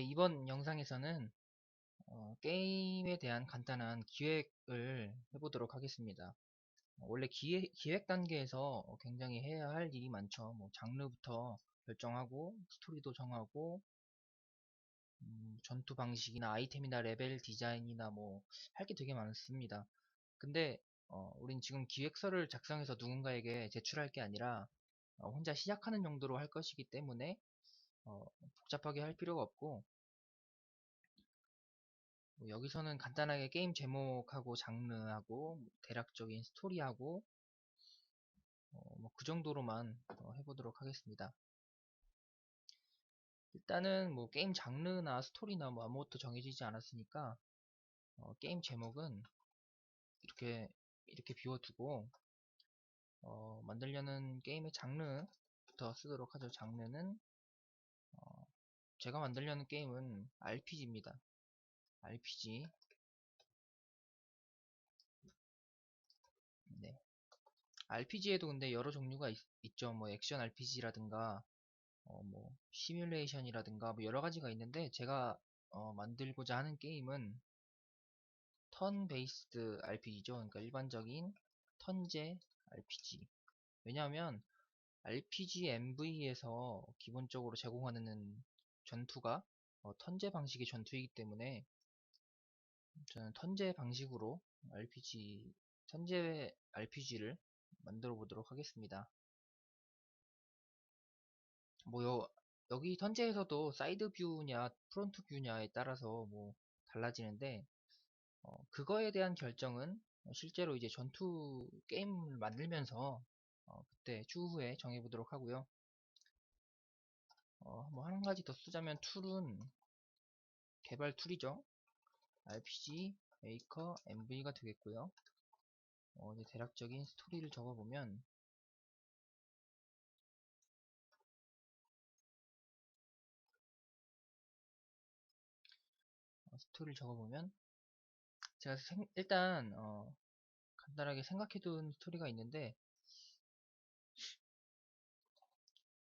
이번 영상에서는 어, 게임에 대한 간단한 기획을 해보도록 하겠습니다. 어, 원래 기획, 기획 단계에서 굉장히 해야 할 일이 많죠. 뭐 장르부터 결정하고 스토리도 정하고 음, 전투 방식이나 아이템이나 레벨 디자인이나 뭐 할 게 되게 많습니다. 근데 어, 우린 지금 기획서를 작성해서 누군가에게 제출할 게 아니라 어, 혼자 시작하는 정도로 할 것이기 때문에 어, 복잡하게 할 필요가 없고 뭐 여기서는 간단하게 게임 제목하고 장르하고 뭐 대략적인 스토리하고 어, 뭐 그 정도로만 어, 해보도록 하겠습니다. 일단은 뭐 게임 장르나 스토리나 뭐 아무것도 정해지지 않았으니까 어, 게임 제목은 이렇게 이렇게 비워두고 어, 만들려는 게임의 장르부터 쓰도록 하죠. 장르는 어, 제가 만들려는 게임은 RPG입니다. RPG 네. RPG에도 근데 여러 종류가 있, 죠뭐 액션 RPG라든가 어, 뭐 시뮬레이션이라든가 뭐 여러 가지가 있는데 제가 어, 만들고자 하는 게임은 턴 베이스드 RPG죠. 그러니까 일반적인 턴제 RPG. 왜냐하면 RPG MV에서 기본적으로 제공하는 전투가 어, 턴제 방식의 전투이기 때문에 저는 턴제 방식으로 RPG, 턴제 RPG를 만들어 보도록 하겠습니다. 뭐, 여, 여기 턴제에서도 사이드 뷰냐, 프론트 뷰냐에 따라서 뭐, 달라지는데, 어, 그거에 대한 결정은 실제로 이제 전투 게임을 만들면서, 어, 그때 추후에 정해보도록 하고요. 어, 뭐 한 가지 더 쓰자면 툴은 개발 툴이죠. RPG, 메이커, MV가 되겠고요. 어, 이제 대략적인 스토리를 적어보면 어, 스토리를 적어보면 제가 생, 일단 어, 간단하게 생각해둔 스토리가 있는데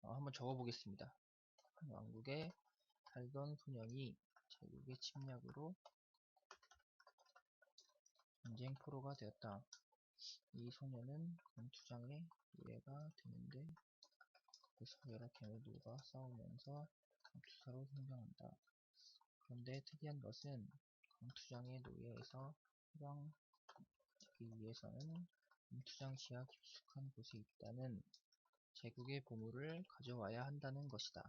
어, 한번 적어보겠습니다. 왕국에 살던 소년이 제국의 침략으로 전쟁 포로가 되었다. 이 소녀는 권투장의 노예가 되는데 그래서 여러 계모들과 싸우면서 권투사로 성장한다. 그런데 특이한 것은 권투장의 노예에서 해방되기 위해서는 권투장 지하 깊숙한 곳에 있다는 제국의 보물을 가져와야 한다는 것이다.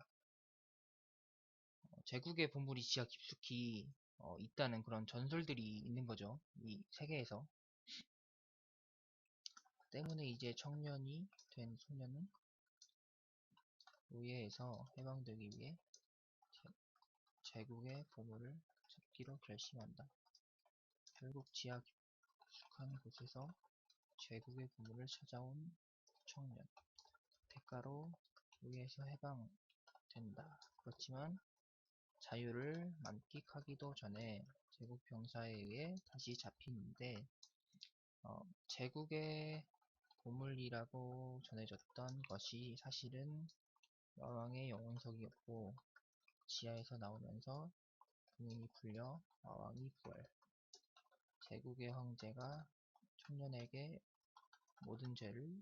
어, 제국의 보물이 지하 깊숙이 어, 있다는 그런 전설들이 있는 거죠. 이 세계에서. 때문에 이제 청년이 된 소년은 노예에서 해방되기 위해 제, 국의 보물을 찾기로 결심한다. 결국 지하 깊숙한 곳에서 제국의 보물을 찾아온 청년. 대가로 노예에서 해방된다. 그렇지만 자유를 만끽하기도 전에 제국 병사에 의해 다시 잡히는데 어, 제국의 보물이라고 전해졌던 것이 사실은 마왕의 영혼석이었고 지하에서 나오면서 분이 풀려 마왕이 부활 제국의 황제가 청년에게 모든 죄를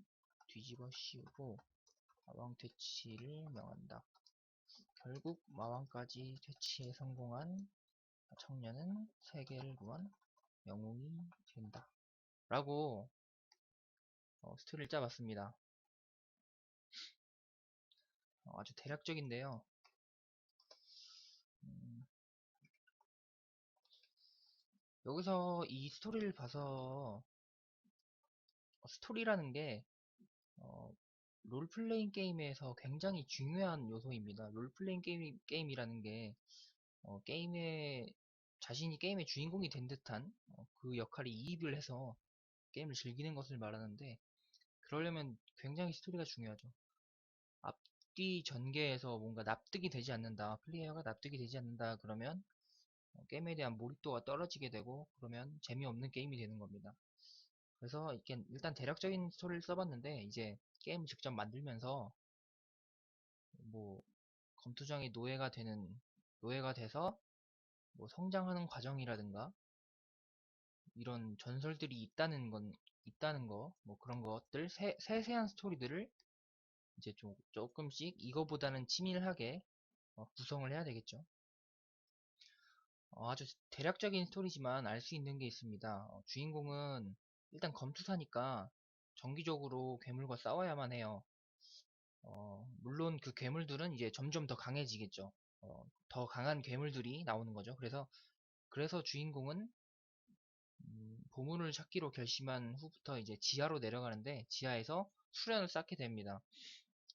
뒤집어 씌우고 마왕 퇴치를 명한다. 결국 마왕까지 퇴치에 성공한 청년은 세계를 구한 영웅이 된다. 라고 어, 스토리를 짜봤습니다. 어, 아주 대략적인데요. 음, 여기서 이 스토리를 봐서 어, 스토리라는 게 어, 롤플레잉 게임에서 굉장히 중요한 요소입니다. 롤플레잉 게임, 게임이라는 게 어, 게임에 자신이 게임의 주인공이 된 듯한 어, 그 역할에 이입을 해서 게임을 즐기는 것을 말하는데 그러려면 굉장히 스토리가 중요하죠. 앞뒤 전개에서 뭔가 납득이 되지 않는다, 플레이어가 납득이 되지 않는다 그러면 어, 게임에 대한 몰입도가 떨어지게 되고 그러면 재미없는 게임이 되는 겁니다. 그래서 이게 일단 대략적인 스토리를 써봤는데 이제 게임 직접 만들면서 뭐 검투장의 노예가 되는 노예가 돼서 뭐 성장하는 과정이라든가 이런 전설들이 있다는 건 있다는 거 뭐 그런 것들 세, 세세한 스토리들을 이제 좀 조금씩 이거보다는 치밀하게 어, 구성을 해야 되겠죠. 어, 아주 대략적인 스토리지만 알 수 있는 게 있습니다. 어, 주인공은 일단 검투사니까 정기적으로 괴물과 싸워야만 해요. 어, 물론 그 괴물들은 이제 점점 더 강해지겠죠. 어, 더 강한 괴물들이 나오는 거죠. 그래서 그래서 주인공은 음, 보물을 찾기로 결심한 후부터 이제 지하로 내려가는데 지하에서 수련을 쌓게 됩니다.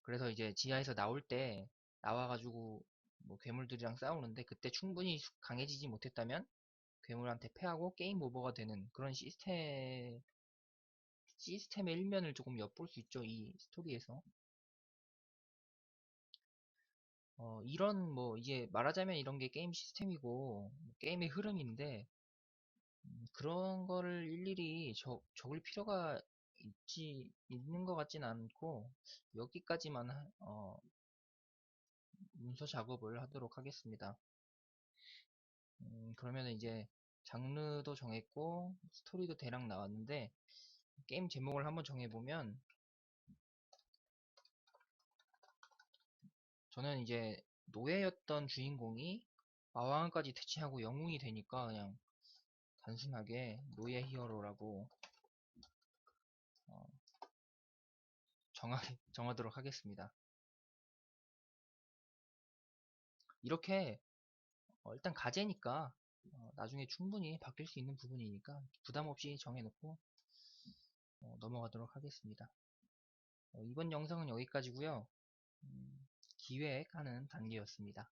그래서 이제 지하에서 나올 때 나와가지고 뭐 괴물들이랑 싸우는데 그때 충분히 강해지지 못했다면 괴물한테 패하고 게임 오버가 되는 그런 시스템 시스템의 일면을 조금 엿볼 수 있죠 이 스토리에서 어, 이런 뭐 이제 말하자면 이런 게 게임 시스템이고 게임의 흐름인데 음, 그런 거를 일일이 적, 적을 필요가 있지 있는 것 같진 않고 여기까지만 하- 어, 문서 작업을 하도록 하겠습니다. 음, 그러면 이제 장르도 정했고 스토리도 대략 나왔는데 게임 제목을 한번 정해보면 저는 이제 노예였던 주인공이 마왕까지 대체하고 영웅이 되니까 그냥 단순하게 노예 히어로라고 어, 정하, 정하도록 하겠습니다. 이렇게 어, 일단 가제니까 어, 나중에 충분히 바뀔 수 있는 부분이니까 부담 없이 정해놓고 어, 넘어가도록 하겠습니다. 어, 이번 영상은 여기까지고요. 음, 기획하는 단계였습니다.